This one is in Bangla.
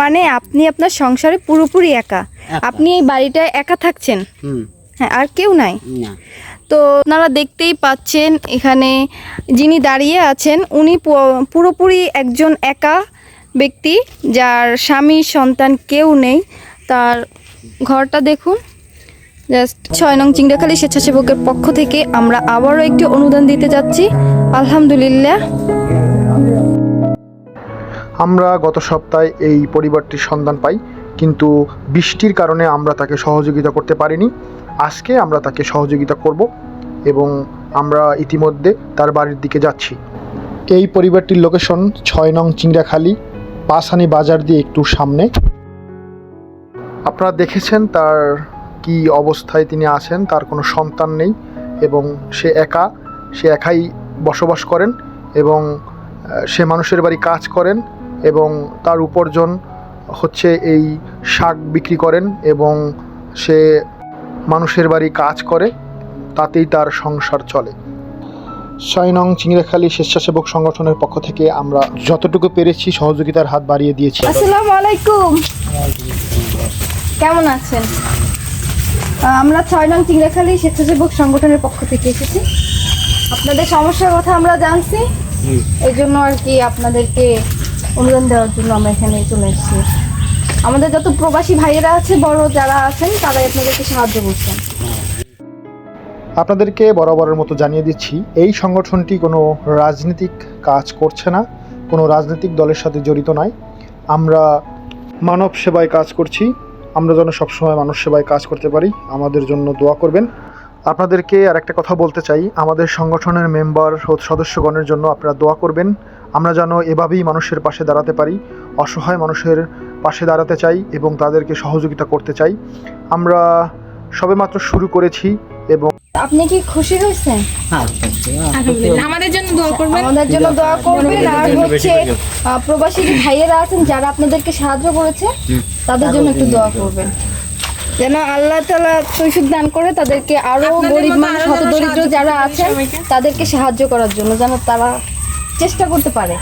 মানে আপনি আপনার সংসারে পুরোপুরি একা। আপনি এই বাড়িটায় একা থাকছেন? হ্যাঁ আর কেউ নাই? তো আপনারা দেখতেই পাচ্ছেন এখানে যিনি দাঁড়িয়ে আছেন উনি পুরোপুরি একজন একা ব্যক্তি যার স্বামী সন্তান কেউ নেই। তার ঘরটা দেখুন। জাস্ট ছয় নং চিংড়াখালী স্বেচ্ছাসেবকের পক্ষ থেকে আমরা আবারও একটি অনুদান দিতে যাচ্ছি। আলহামদুলিল্লাহ। আমরা গত সপ্তাহে এই পরিবারটির সন্ধান পাই, কিন্তু বৃষ্টির কারণে আমরা তাকে সহযোগিতা করতে পারিনি। আজকে আমরা তাকে সহযোগিতা করব এবং আমরা ইতিমধ্যে তার বাড়ির দিকে যাচ্ছি। এই পরিবারটির লোকেশন ছয় নং চিংড়াখালী পাসানি বাজার দিয়ে একটু সামনে। আপনারা দেখেছেন তার কি অবস্থায় তিনি আছেন, তার কোনো সন্তান নেই এবং সে একা, সে একাই বসবাস করেন এবং সে মানুষের বাড়ি কাজ করেন। এবং তার উপার্জন হচ্ছে এই শাক বিক্রি করেন এবং সে মানুষের বাড়ি কাজ করে তাতেই তার সংসার চলে। ছয় নং চিংড়াখালী স্বেচ্ছাসেবক সংগঠনের পক্ষ থেকে আমরা যতটুকু পেরেছি সহযোগিতার হাত বাড়িয়ে দিয়েছি। আসসালামু আলাইকুম। কেমন আছেন? আমরা ছয় নং চিংড়াখালী স্বেচ্ছাসেবক সংগঠনের পক্ষ থেকে এসেছি। আপনাদের সমস্যার কথা আমরা জানছি। এই জন্য আর কি আপনাদেরকে অনুদান দেওয়ার জন্য আমরা এখানে চলে এসেছি। আমাদের যত প্রবাসী ভাইয়েরা আছে, বড় যারা আছেন, তারাই আপনাদেরকে সাহায্য করছেন। আপনাদেরকে বরাবরের মতো জানিয়ে দিচ্ছি, এই সংগঠনটি কোনো রাজনৈতিক কাজ করছে না, কোনো রাজনৈতিক দলের সাথে জড়িত নয়। আমরা মানব সেবায় কাজ করছি, আমরা যেন সবসময় মানুষ সেবায় কাজ করতে পারি, আমাদের জন্য দোয়া করবেন। আপনাদেরকে আর একটা কথা বলতে চাই, আমাদের সংগঠনের মেম্বার সদস্যগণের জন্য আপনারা দোয়া করবেন। আমরা যেন এভাবেই মানুষের পাশে দাঁড়াতে পারি অসহায় মানুষের পাশে দাঁড়াতে চাই এবং তাদেরকে সহযোগিতা করতে চাই। আমরা সবেমাত্র শুরু করেছি এবং আপনি কি খুশি হয়েছেন? হ্যাঁ আমাদের জন্য দোয়া করবেন। আমাদের জন্য দোয়া করবেন। আর হচ্ছে আহ, প্রবাসী যে ভাইয়েরা আছেন যারা আপনাদেরকে সাহায্য করেছে তাদের জন্য একটু দোয়া করবেন। যেন আল্লাহ তালা তৈফিক দান করে তাদেরকে আরও গরিব মতো মানুষ হত দরিদ্র যারা আছেন তাদেরকে সাহায্য করার জন্য যেন তারা চেষ্টা করতে পারে।